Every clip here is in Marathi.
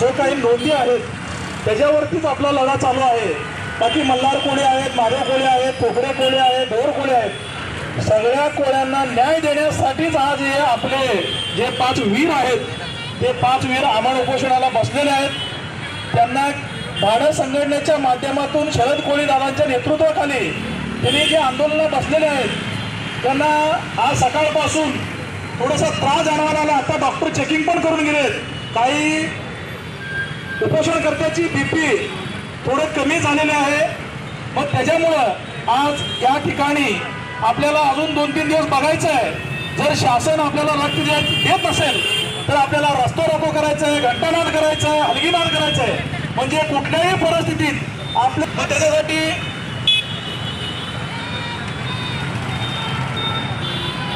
जो काही नोंदी आहेत त्याच्यावरतीच आपला लढा चालू आहे. बाकी मल्हार कोळी आहेत माधव कोळी आहेत कोकडे कोळी आहेत ढोर कोळी आहेत. सगळ्या कोळ्यांना न्याय देण्यासाठीच आज हे आपले जे पाच वीर आहेत ते पाच वीर आम्हाला उपोषणाला बसलेले आहेत. त्यांना भाडं संघटनेच्या माध्यमातून शरद कोळी दादांच्या नेतृत्वाखाली त्यांनी जे आंदोलनात बसलेले आहेत त्यांना आज सकाळपासून थोडासा त्रास जाणवायला आला. आता डॉक्टर चेकिंग पण करून गेलेत. काही उपोषणकर्त्याची बीपी थोडं कमी झालेले आहे. मग त्याच्यामुळं आज या ठिकाणी आपल्याला अजून दोन तीन दिवस बघायचं आहे. जर शासन आपल्याला लक्ष देत देत नसेल तर आपल्याला रस्ता रोको करायचं आहे घंटानाद करायचं आहे हलगीनाद करायचं आहे. म्हणजे कुठल्याही परिस्थितीत आपल्या मग त्याच्यासाठी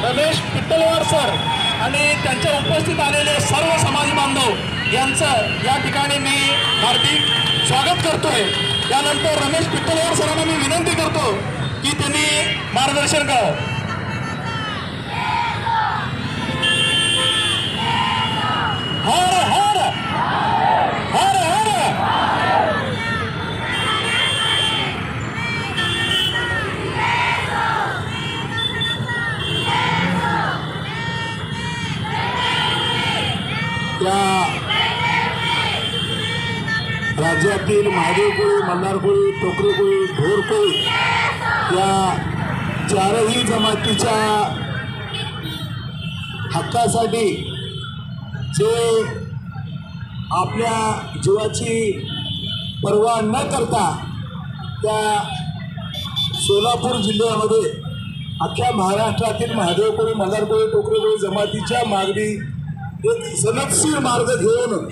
रमेश पिट्टलवार सर आणि त्यांच्या उपस्थित आलेले सर्व समाज बांधव यांचं या ठिकाणी मी हार्दिक स्वागत करतोय. त्यानंतर रमेश पिट्टलवार सरांना मी विनंती करतो की त्यांनी मार्गदर्शन करावं. हर हर हर हर. त्या राज्यातील महादेव कोळी मल्हार कोळी टोकरे कोळी ढोर कोळी या चारही जमातीच्या हक्कासाठी जे आपल्या जीवाची पर्वा न करता त्या सोलापूर जिल्ह्यामध्ये अख्ख्या महाराष्ट्रातील महादेव कोळी मल्हार कोळी टोकरे कोळी जमातीच्या मागणी एक सनदशीर मार्ग घेऊन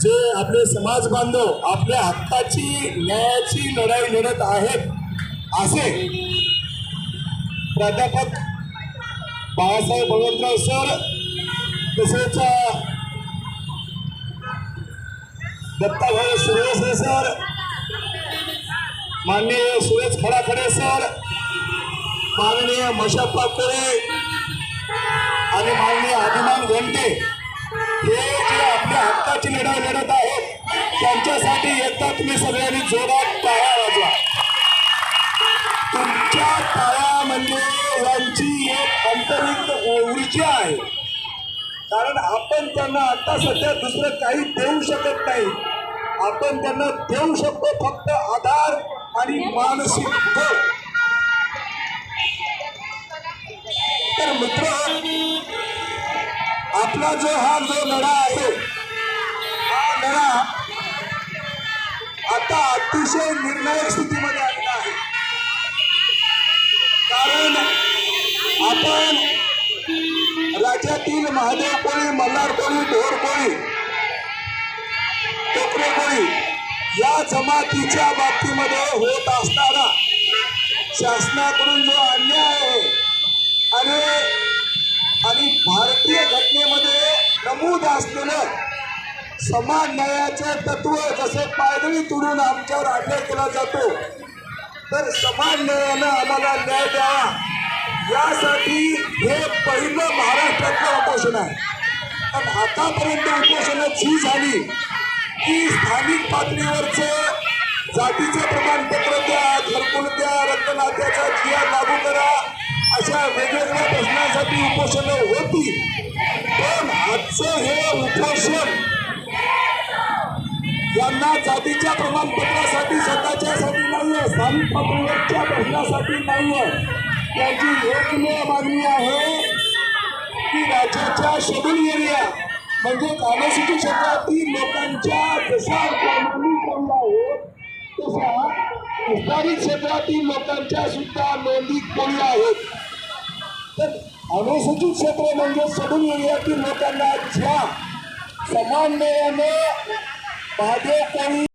जे आपले समाज बांधव आपल्या हक्काची न्यायाची लढाई लढत आहेत असे प्राध्यापक बाळासाहेब भगवंतराव सर तसेच दत्ताभाऊ सूर्यवंशी सर माननीय सुरेश खडाखडे सर माननीय मशाप्पा कोळे आणि माननीय अभिमान घंटे हे जे आपल्या हक्काची लढाई लढत आहेत त्यांच्यासाठी एकदा तुम्ही सगळ्यांनी जोरात टाळ्या वाजवा. तुमच्या टाळ्यामध्ये म्हणजे यांची एक अंतरिक्त ऊर्जा आहे. कारण आपण त्यांना आता सध्या दुसरं काही देऊ शकत नाही. आपण त्यांना देऊ शकतो फक्त आधार आणि मानसिक बळ. तर मित्र आपला जो हा जो लढा आहे हा लढा आता अतिशय निर्णायक स्थितीमध्ये आलेला आहे. कारण आपण राज्यातील महादेव कोळी मल्हार कोळी ढोर कोळी टोकरे कोळी या जमातीच्या बाबतीमध्ये होत असताना शासनाकडून जो अन्याय आहे आणि आणि भारतीय घटनेमध्ये नमूद असलेलं समान न्यायाचं तत्व जसे पायदळी तुडून आमच्यावर अन्याय केला जातो तर समान न्यायानं आम्हाला न्याय द्यावा. यासाठी हे पहिलं महाराष्ट्रातलं उपोषण आहे. पण आतापर्यंत उपोषणात ही झाली की स्थानिक पातळीवरचं जातीचं प्रमाणपत्र द्या घरकुल द्या रक्तनात्याचा जिया लागू करा अशा वेगवेगळ्या प्रश्नांसाठी उपोषणं होती पण आजचं हे यांना जातीच्या प्रमाणपत्रासाठी स्वतःच्यासाठी आहे स्थानिक पातळीवरच्या प्रश्नासाठी आहे त्यांची एकमेव मागणी आहे की राज्याच्या शेड्यूल एरिया म्हणजे अनुसूचित क्षेत्रातील लोकांच्या जशा नोंदणी कमी आहेत तशा विस्तारित क्षेत्रातील लोकांच्या सुद्धा नोंदी कमी आहेत अनुसूचित क्षेत्र म्हणजे शेड्यूल एरियातील लोकांना ज्या समान न्यायाने महादेव कोळी